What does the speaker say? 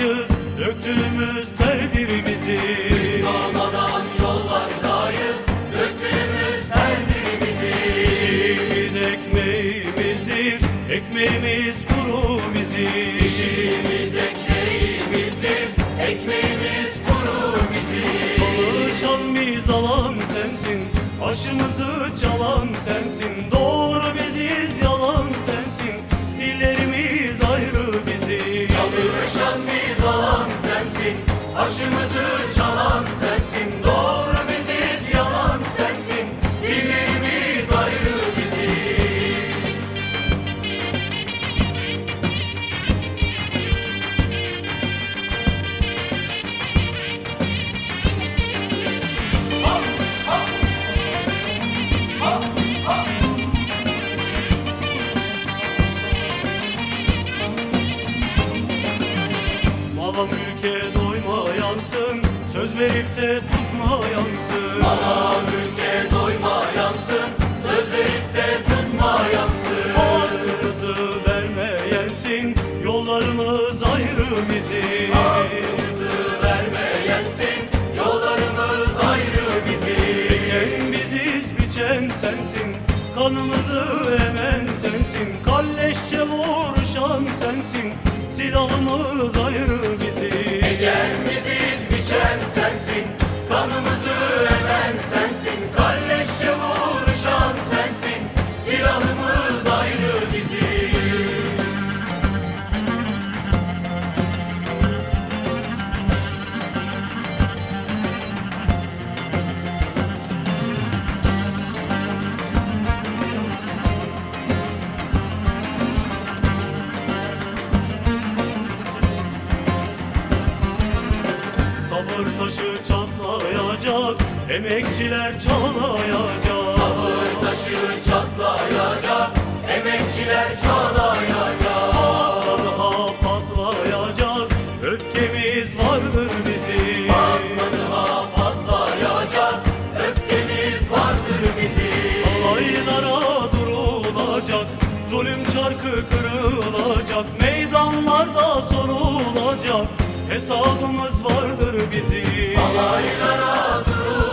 yollardayız Döktüğümüz tedirimizi Gün doğmadan yollardayız Döktüğümüz tedirimizi İşimiz ekmeğimizdir Ekmeğimiz kuru bizim İşimiz ekmeğimizdir Ekmeğimiz kuru bizim Çalışan biz alan sensin Başımızı çal Aşımızı çalan sensin Doğru biziz yalan sensin. Dillerimiz ayrı bizim. Mala mülke doymayansın Söz verip de tutmayansın Ana ülke doymayansın Söz verip de tutmayansın Hakkımızı vermeyensin Yollarımız ayrı bizim. Hakkımızı vermeyensin Yollarımız ayrı bizim. Eken biziz biçen sensin. Kanımızı emen sensin. Kalleşçe vuruşan sensin. Silahımız ayrı Emekçiler çalayacak Sabır taşı çatlayacak. Emekçiler çalayacak Patladıha patlayacak. Öfkemiz vardır bizim. Patladıha patlayacak. Öfkemiz vardır bizim. Alaylara durulacak. Zulüm çarkı kırılacak. Meydanlarda sorulacak. Hesabımız vardır bizim. Alaylara durulacak.